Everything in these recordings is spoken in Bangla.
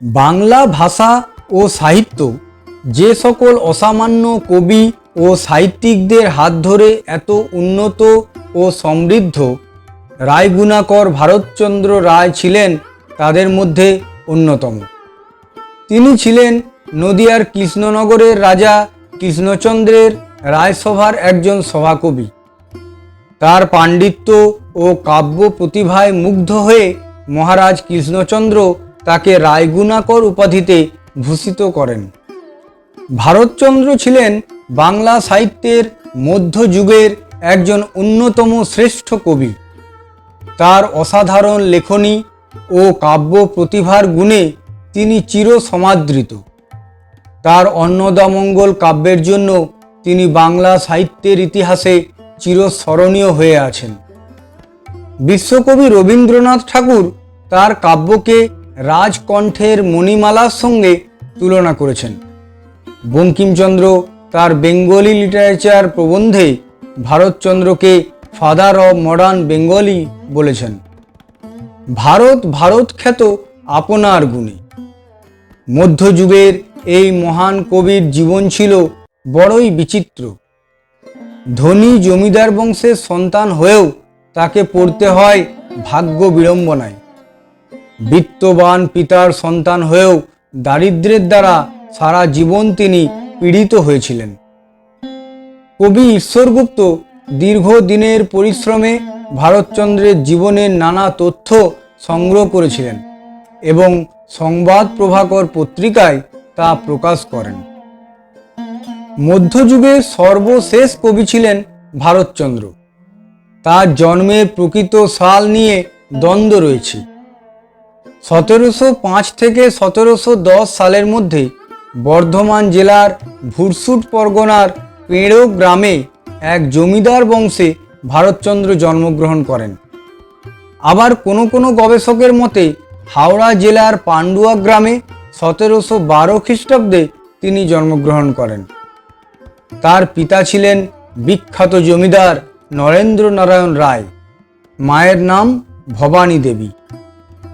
বাংলা ভাষা ও সাহিত্য, যে সকল অসামান্য কবি ও সাহিত্যিকদের হাত ধরে এত উন্নত ও সমৃদ্ধ, রায়গুণাকর ভারতচন্দ্র রায় ছিলেন তাদের মধ্যে অন্যতম। তিনি ছিলেন নদিয়ার কৃষ্ণনগরের রাজা কৃষ্ণচন্দ্রের রায়সভার একজন সভাকবি। তার পাণ্ডিত্য ও কাব্য প্রতিভায় মুগ্ধ হয়ে মহারাজ কৃষ্ণচন্দ্র তাকে রায়গুণাকর উপাধিতে ভূষিত করেন। ভারতচন্দ্র ছিলেন বাংলা সাহিত্যের মধ্যযুগের একজন অন্যতম শ্রেষ্ঠ কবি। তার অসাধারণ লেখনী ও কাব্য প্রতিভার গুণে তিনি চির সমাদৃত তার অন্নদামঙ্গল কাব্যের জন্য তিনি বাংলা সাহিত্যের ইতিহাসে চিরস্মরণীয় হয়ে আছেন। বিশ্বকবি রবীন্দ্রনাথ ঠাকুর তার কাব্যকে রাজকণ্ঠের মণিমালার সঙ্গে তুলনা করেছেন। বঙ্কিমচন্দ্র তার বেঙ্গলি লিটারেচার প্রবন্ধে ভারতচন্দ্রকে ফাদার অব মডার্ন বেঙ্গলি বলেছেন। ভারত ভারত খ্যাত আপনার গুণে। মধ্যযুগের এই মহান কবির জীবন ছিল বড়ই বিচিত্র। ধনী জমিদার বংশের সন্তান হয়েও তাকে পড়তে হয় ভাগ্য বিড়ম্বনায়। বিত্তবান পিতার সন্তান হয়েও দারিদ্র্যের দ্বারা সারা জীবন তিনি পীড়িত হয়েছিলেন। কবি ঈশ্বরগুপ্ত দীর্ঘদিনের পরিশ্রমে ভারতচন্দ্রের জীবনের নানা তথ্য সংগ্রহ করেছিলেন এবং সংবাদ প্রভাকর পত্রিকায় তা প্রকাশ করেন। মধ্যযুগে সর্বশেষ কবি ছিলেন ভারতচন্দ্র। তার জন্মের প্রকৃত সাল নিয়ে দ্বন্দ্ব রয়েছে। সতেরোশো পাঁচ থেকে সতেরোশো দশ সালের মধ্যে বর্ধমান জেলার ভুরসুট পরগনার পেঁড়ো গ্রামে এক জমিদার বংশে ভারতচন্দ্র জন্মগ্রহণ করেন। আবার কোনো কোনো গবেষকের মতে হাওড়া জেলার পান্ডুয়া গ্রামে সতেরোশো বারো খ্রিস্টাব্দে তিনি জন্মগ্রহণ করেন। তার পিতা ছিলেন বিখ্যাত জমিদার নরেন্দ্র নারায়ণ রায়। মায়ের নাম ভবানী দেবী।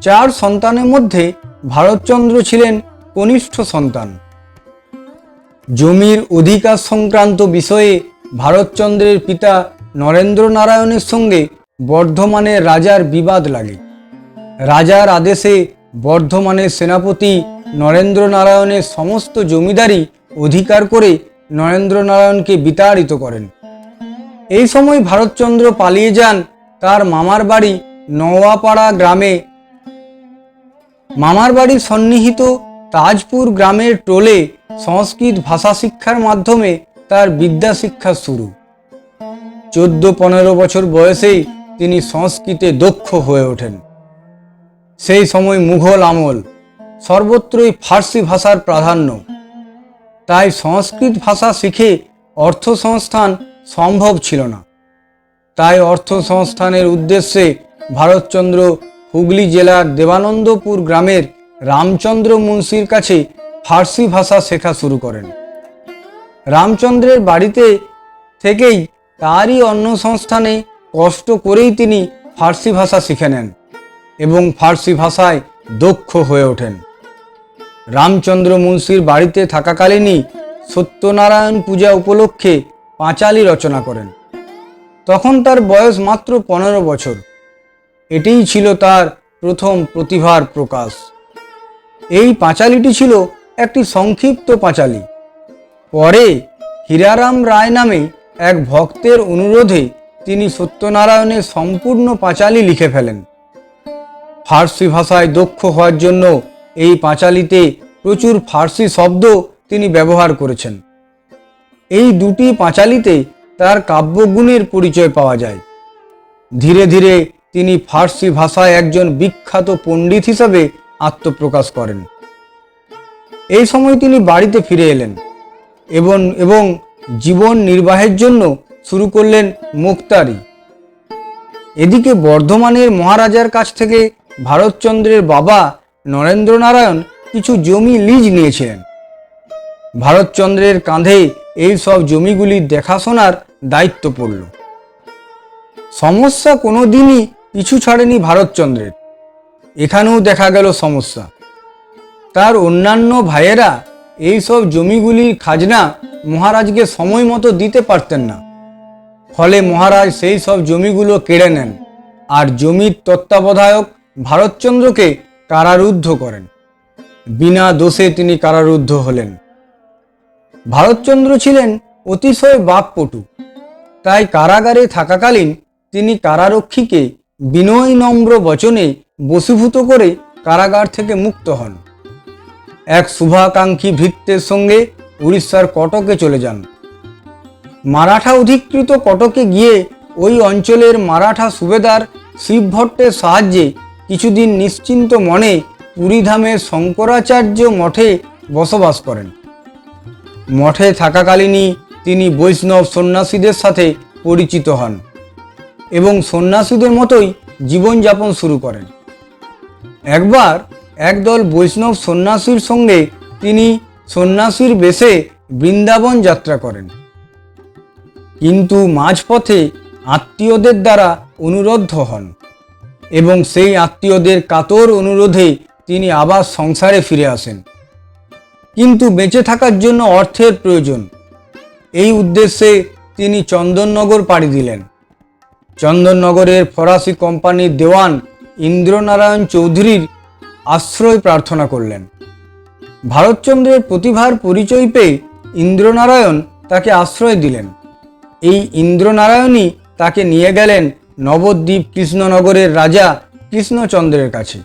চার সন্তানের মধ্যে ভারতচন্দ্র ছিলেন কনিষ্ঠ সন্তান। জমির অধিকার সংক্রান্ত বিষয়ে ভারতচন্দ্রের পিতা নরেন্দ্র নারায়ণের সঙ্গে বর্ধমানের রাজার বিবাদ লাগে। রাজার আদেশে বর্ধমানের সেনাপতি নরেন্দ্র নারায়ণের সমস্ত জমিদারি অধিকার করে নরেন্দ্র নারায়ণকে বিতাড়িত করেন। এই সময় ভারতচন্দ্র পালিয়ে যান তার মামার বাড়ি নওয়াপাড়া গ্রামে মামার বাড়ি সন্নিহিত তাজপুর গ্রামের টোলে সংস্কৃত ভাষা শিক্ষার মাধ্যমে তার বিদ্যা শিক্ষা শুরু। চোদ্দ পনেরো বছর বয়সেই তিনি সংস্কৃতে দক্ষ হয়ে ওঠেন। সেই সময় মুঘল আমল সর্বত্রই ফার্সি ভাষার প্রাধান্য। তাই সংস্কৃত ভাষা শিখে অর্থ সংস্থান সম্ভব ছিল না। তাই অর্থ সংস্থানের উদ্দেশ্যে ভারতচন্দ্র হুগলি জেলার দেবানন্দপুর গ্রামের রামচন্দ্র মুন্সির কাছে ফার্সি ভাষা শেখা শুরু করেন। রামচন্দ্রের বাড়িতে থেকেই তারই অন্য সংস্থানে কষ্ট করেই তিনি ফার্সি ভাষা শিখে নেন এবং ফার্সি ভাষায় দক্ষ হয়ে ওঠেন। রামচন্দ্র মুন্সির বাড়িতে থাকাকালীনই সত্যনারায়ণ পূজা উপলক্ষে পাঁচালি রচনা করেন। তখন তার বয়স মাত্র পনেরো বছর। এটিই ছিল তার প্রথম প্রতিভার প্রকাশ। এই পাঁচালিটি ছিল একটি সংক্ষিপ্ত পাঁচালি। পরে হীরারাম রায় নামে এক ভক্তের অনুরোধে তিনি সত্যনারায়ণের সম্পূর্ণ পাঁচালি লিখে ফেলেন। ফার্সি ভাষায় দক্ষ হওয়ার জন্য এই পাঁচালিতে প্রচুর ফার্সি শব্দ তিনি ব্যবহার করেছেন। এই দুটি পাঁচালিতে তার কাব্যগুণের পরিচয় পাওয়া যায়। ধীরে ধীরে তিনি ফার্সি ভাষায় একজন বিখ্যাত পণ্ডিত হিসাবে আত্মপ্রকাশ করেন। এই সময় তিনি বাড়িতে ফিরে এলেন এবং এবং জীবন নির্বাহের জন্য শুরু করলেন মুক্তারি। এদিকে বর্ধমানের মহারাজার কাছ থেকে ভারতচন্দ্রের বাবা নরেন্দ্র নারায়ণ কিছু জমি লিজ নিয়েছিলেন। ভারতচন্দ্রের কাঁধে এই সব জমিগুলির দেখাশোনার দায়িত্ব পড়ল। সমস্যা কোনো দিনই পিছু ছাড়েনি ভারতচন্দ্রের। এখানেও দেখা গেল সমস্যা। তার অন্যান্য ভাইয়েরা এই সব জমিগুলির খাজনা মহারাজকে সময় মতো দিতে পারতেন না। ফলে মহারাজ সেই সব জমিগুলো কেড়ে নেন আর জমির তত্ত্বাবধায়ক ভারতচন্দ্রকে কারারুদ্ধ করেন। বিনা দোষে তিনি কারারুদ্ধ হলেন। ভারতচন্দ্র ছিলেন অতিশয় বাকপটু। তাই কারাগারে থাকাকালীন তিনি কারারক্ষীকে বিনয় নম্র বচনে বশীভূত করে কারাগার থেকে মুক্ত হন। এক শুভাকাঙ্ক্ষী ভৃত্যের সঙ্গে উড়িষ্যার কটকে চলে যান। মারাঠা অধিকৃত কটকে গিয়ে ওই অঞ্চলের মারাঠা সুবেদার শিবভট্টের সাহায্যে কিছুদিন নিশ্চিন্ত মনে পুরীধামের শঙ্করাচার্য মঠে বসবাস করেন। মঠে থাকাকালীনই তিনি বৈষ্ণব সন্ন্যাসীদের সাথে পরিচিত হন। এবং সন্ন্যাসীদের মতোই জীবনযাপন শুরু করেন। একবার একদল বৈষ্ণব সন্ন্যাসীর সঙ্গে তিনি সন্ন্যাসীর বেশে বৃন্দাবন যাত্রা করেন। কিন্তু মাঝপথে আত্মীয়দের দ্বারা অনুরোধ হন এবং সেই আত্মীয়দের কাতর অনুরোধে তিনি আবার সংসারে ফিরে আসেন। কিন্তু বেঁচে থাকার জন্য অর্থের প্রয়োজন। এই উদ্দেশ্যে তিনি চন্দননগর পাড়ি দিলেন। চন্দননগরের ফরাসি কোম্পানির দেওয়ান ইন্দ্রনারায়ণ চৌধুরীর আশ্রয় প্রার্থনা করলেন। ভারতচন্দ্রের প্রতিভার পরিচয় পেয়ে ইন্দ্রনারায়ণ তাকে আশ্রয় দিলেন। এই ইন্দ্রনারায়ণই তাকে নিয়ে গেলেন নবদ্বীপ কৃষ্ণনগরের রাজা কৃষ্ণচন্দ্রের কাছে।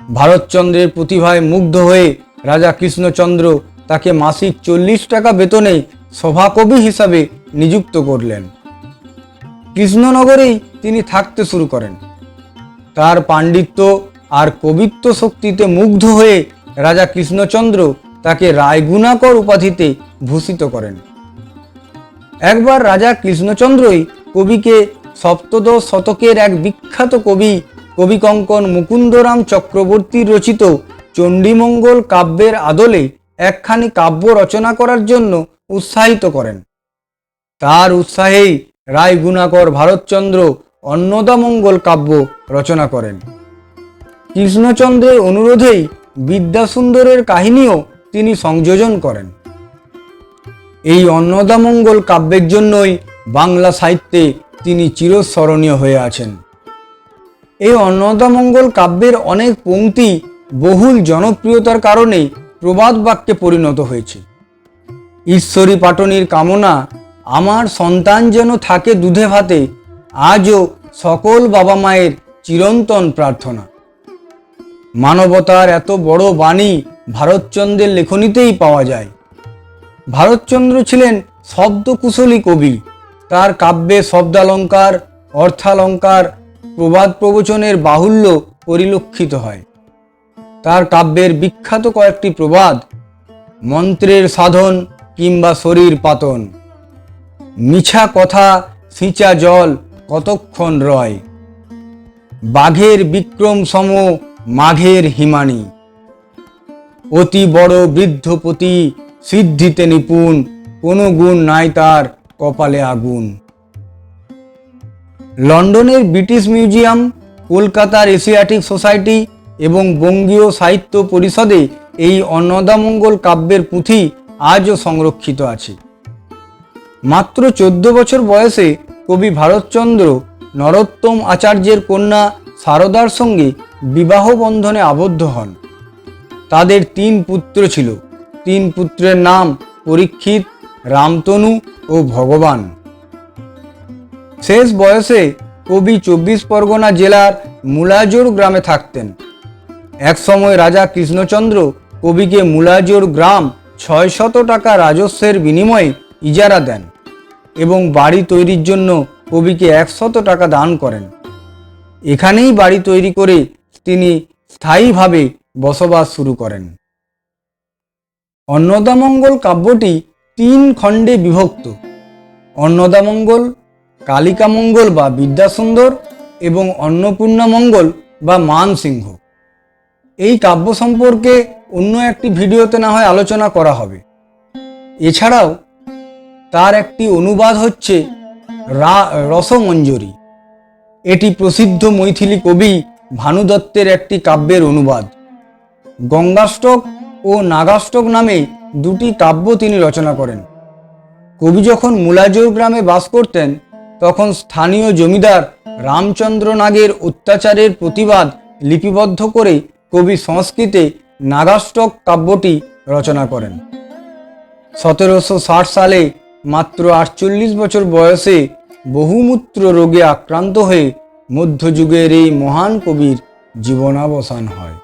ভারতচন্দ্রের প্রতিভায় মুগ্ধ হয়ে রাজা কৃষ্ণচন্দ্র তাকে মাসিক চল্লিশ টাকা বেতনে সভাকবি হিসাবে নিযুক্ত করলেন। কৃষ্ণনগরেই তিনি থাকতে শুরু করেন। তার পাণ্ডিত্য আর কবিত্ব শক্তিতে মুগ্ধ হয়ে রাজা কৃষ্ণচন্দ্র তাকে রায়গুণাকর উপাধিতে ভূষিত করেন। একবার রাজা কৃষ্ণচন্দ্রই কবিকে সপ্তদশ শতকের এক বিখ্যাত কবি, কবিকঙ্কন মুকুন্দরাম চক্রবর্তীর রচিত চণ্ডীমঙ্গল কাব্যের আদলে একখানি কাব্য রচনা করার জন্য উৎসাহিত করেন। তার উৎসাহেই রায় গুণাকর ভারতচন্দ্র অন্নদামঙ্গল কাব্য রচনা করেন। কৃষ্ণচন্দ্রের অনুরোধেই বিদ্যাসুন্দরের কাহিনীও তিনি সংযোজন করেন। এই অন্নদামঙ্গল কাব্যের জন্যই বাংলা সাহিত্যে তিনি চিরস্মরণীয় হয়ে আছেন। এই অন্নদামঙ্গল কাব্যের অনেক পংক্তি বহুল জনপ্রিয়তার কারণে প্রবাদ বাক্যে পরিণত হয়েছে। ঈশ্বরী পাটনির কামনা আমার সন্তান যেন থাকে দুধে ভাতে, আজও সকল বাবা মায়ের চিরন্তন প্রার্থনা। মানবতার এত বড় বাণী ভারতচন্দ্রের লেখনীতেই পাওয়া যায়। ভারতচন্দ্র ছিলেন শব্দকুশলী কবি। তার কাব্যে শব্দালঙ্কার, অর্থালঙ্কার, প্রবাদ প্রবচনের বাহুল্য পরিলক্ষিত হয়। তার কাব্যের বিখ্যাত কয়েকটি প্রবাদ, মন্ত্রের সাধন কিংবা শরীর পাতন। মিছা কথা, সিঁচা জল কতক্ষণ রয়? বাঘের বিক্রম সম মাঘের হিমানি। অতি বড় বৃদ্ধপতি সিদ্ধিতে নিপুণ, কোনো গুণ নাই তার কপালে আগুন। লন্ডনের ব্রিটিশ মিউজিয়াম, কলকাতার এশিয়াটিক সোসাইটি এবং বঙ্গীয় সাহিত্য পরিষদে এই অন্নদামঙ্গল কাব্যের পুঁথি আজও সংরক্ষিত আছে। মাত্র চোদ্দ বছর বয়সে কবি ভারতচন্দ্র নরোত্তম আচার্যের কন্যা সারদার সঙ্গে বিবাহ বন্ধনে আবদ্ধ হন। তাদের তিন পুত্র ছিল। তিন পুত্রের নাম পরীক্ষিত, রামতনু ও ভগবান। শেষ বয়সে কবি চব্বিশ পরগনা জেলার মুলাজোর গ্রামে থাকতেন। একসময় রাজা কৃষ্ণচন্দ্র কবিকে মুলাজোর গ্রাম ছয় শত টাকা রাজস্বের বিনিময়ে ইজারা দেন। এবং বাড়ি তৈরির জন্য কবিকে একশত টাকা দান করেন। এখানেই বাড়ি তৈরি করে তিনি স্থায়ীভাবে বসবাস শুরু করেন। অন্নদামঙ্গল কাব্যটি তিন খণ্ডে বিভক্ত। অন্নদামঙ্গল, কালিকামঙ্গল বা বিদ্যাসুন্দর এবং অন্নপূর্ণামঙ্গল বা মানসিংহ। এই কাব্য সম্পর্কে অন্য একটি ভিডিওতে না হয় আলোচনা করা হবে। এছাড়াও তার একটি অনুবাদ হচ্ছে রসমঞ্জরি। এটি প্রসিদ্ধ মৈথিলি কবি ভানু দত্তের একটি কাব্যের অনুবাদ। গঙ্গাষ্টক ও নাগাষ্টক নামে দুটি কাব্য তিনি রচনা করেন। কবি যখন মুলাজোর গ্রামে বাস করতেন, তখন স্থানীয় জমিদার রামচন্দ্র নাগের অত্যাচারের প্রতিবাদ লিপিবদ্ধ করে কবি সংস্কৃতে নাগাষ্টক কাব্যটি রচনা করেন। সতেরোশো ষাট সালে মাত্র আটচল্লিশ বছর বয়সে বহুমূত্র রোগে আক্রান্ত হয়ে মধ্যযুগের এই মহান কবির জীবনাবসান হয়।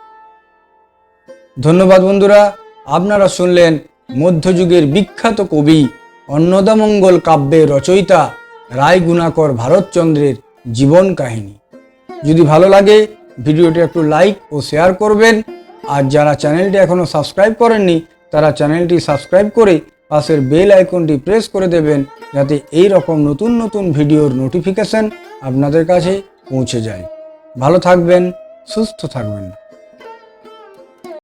ধন্যবাদ বন্ধুরা, আপনারা শুনলেন মধ্যযুগের বিখ্যাত কবি অন্নদামঙ্গল কাব্যের রচয়িতা রায় গুণাকর ভারতচন্দ্রের জীবন কাহিনী। যদি ভালো লাগে, ভিডিওটি একটু লাইক ও শেয়ার করবেন। আর যারা চ্যানেলটি এখনও সাবস্ক্রাইব করেননি, তারা চ্যানেলটি সাবস্ক্রাইব করে পাশের বেল আইকনটি প্রেস করে দেবেন যাতে এই রকম নতুন নতুন ভিডিওর নোটিফিকেশন আপনাদের কাছে পৌঁছে যায়। ভালো থাকবেন, সুস্থ থাকবেন।